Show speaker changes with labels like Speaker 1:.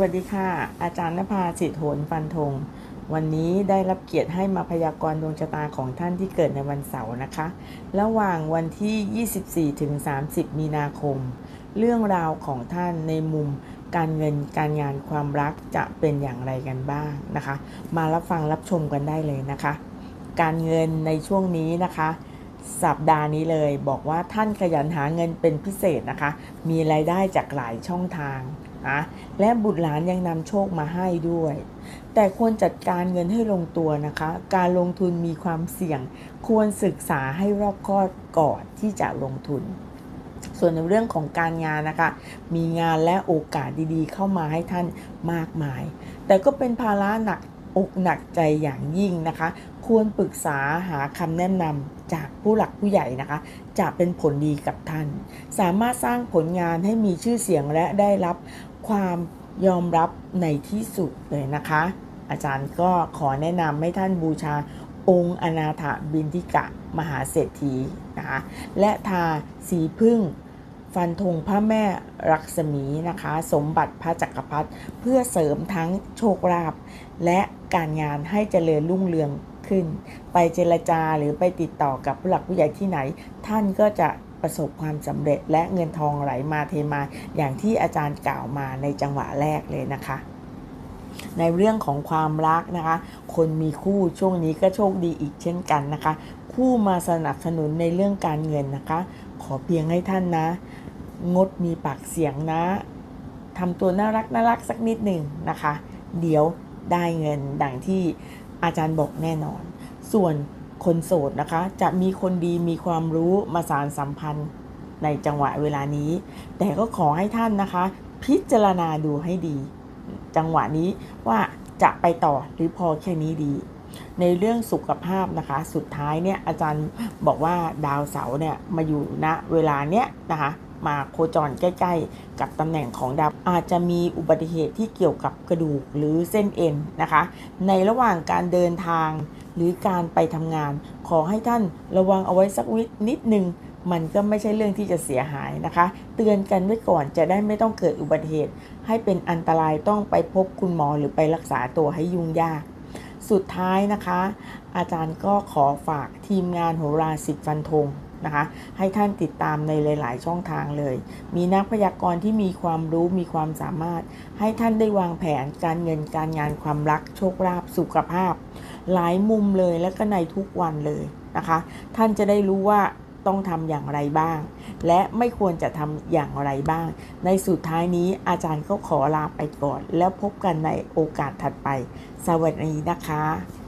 Speaker 1: วัสดีค่ะ อาจารย์นภาสิทธิโหนฟันธง วันนี้ได้รับเกียรติให้มาพยากรณ์ดวงชะตาของท่านที่เกิดในวันเสาร์นะคะ ระหว่างวันที่ 24 ถึง 30 มีนาคม เรื่องราวของท่านในมุมการเงินการงานความรักจะเป็นอย่างไรกันบ้างนะคะ มารับฟังรับชมกันได้เลยนะคะ การเงินในช่วงนี้นะคะสัปดาห์นี้เลยบอกว่าท่านขยันหาเงินเป็นพิเศษนะคะ มีรายได้จากหลายช่องทาง และบุตรหลานยังนำโชคมาให้ด้วย แต่ควรจัดการเงินให้ลงตัวนะคะ การลงทุนมีความเสี่ยง ควรศึกษาให้รอบคอบก่อนที่จะลงทุน ส่วนในเรื่องของการงานนะคะ มีงานและโอกาสดีๆ เข้ามาให้ท่านมากมาย แต่ก็เป็นภาระหนักอกหนักใจอย่างยิ่งนะคะ ควรปรึกษาหาคำแนะนำจากผู้หลักผู้ใหญ่นะคะ จะเป็นผลดีกับท่าน สามารถสร้างผลงานให้มีชื่อเสียงและได้รับ ความยอมรับในที่สุดเลยนะคะ อาจารย์ก็ขอแนะนำให้ท่านบูชาองค์อนาถบินทิกะมหาเศรษฐีนะคะและทาสีพึ่งฟันธงพระแม่รักษมีนะคะ สมบัติพระจักรพรรดิเพื่อเสริมทั้งโชคลาภและการงานให้เจริญรุ่งเรืองขึ้น ไปเจรจาหรือไปติดต่อกับผู้หลักผู้ใหญ่ที่ไหน ท่านก็จะ ประสบความสำเร็จและเงินทองไหลมาเทมา อย่างที่อาจารย์กล่าวมาในจังหวะแรกเลยนะคะในเรื่องของความรักนะคะ คนมีคู่ช่วงนี้ก็โชคดีอีกเช่นกันนะคะ คู่มาสนับสนุนในเรื่องการเงินนะคะ ขอเพียงให้ท่านนะ งดมีปากเสียงนะทำตัวน่ารักน่ารักสักนิดหนึ่งนะคะ เดี๋ยวได้เงินดังที่อาจารย์บอกแน่นอน ส่วน คนโสดนะคะ จะมีคนดีมีความรู้มาสารสัมพันธ์ในจังหวะเวลานี้ แต่ก็ขอให้ท่านนะคะ พิจารณาดูให้ดี จังหวะนี้ว่าจะไปต่อหรือพอแค่นี้ดี ในเรื่องสุขภาพนะคะ สุดท้ายเนี่ยอาจารย์บอกว่าดาวเสาร์เนี่ยมาอยู่ณเวลาเนี้ยนะคะ มาโคจรใกล้ ๆ กับตำแหน่งของดาวอาจจะมีอุบัติเหตุที่เกี่ยวกับกระดูกหรือเส้นเอ็นนะคะ ในระหว่างการเดินทางหรือการไปทำงาน ขอให้ท่านระวังเอาไว้สักวินิดนึงมันก็ไม่ใช่เรื่องที่จะเสียหายนะคะ เตือนกันไว้ก่อนจะได้ไม่ต้องเกิดอุบัติเหตุ ให้เป็นอันตรายต้องไปพบคุณหมอหรือไปรักษาตัวให้ยุ่งยาก สุดท้ายนะคะ อาจารย์ก็ขอฝากทีมงานโหราสิทธิ์ฟันธง นะคะ ให้ท่านติดตามในหลาย ๆ ช่องทางเลย มีนักพยากรณ์ที่มีความรู้มีความสามารถ ให้ท่านได้วางแผนการเงินการงานความรักโชคลาภสุขภาพ หลายมุมเลยและก็ในทุกวันเลยนะคะ ท่านจะได้รู้ว่าต้องทำอย่างไรบ้าง และไม่ควรจะทำอย่างไรบ้าง ในสุดท้ายนี้อาจารย์ก็ขอลาไปก่อน แล้วพบกันในโอกาสถัดไป สวัสดีนะคะ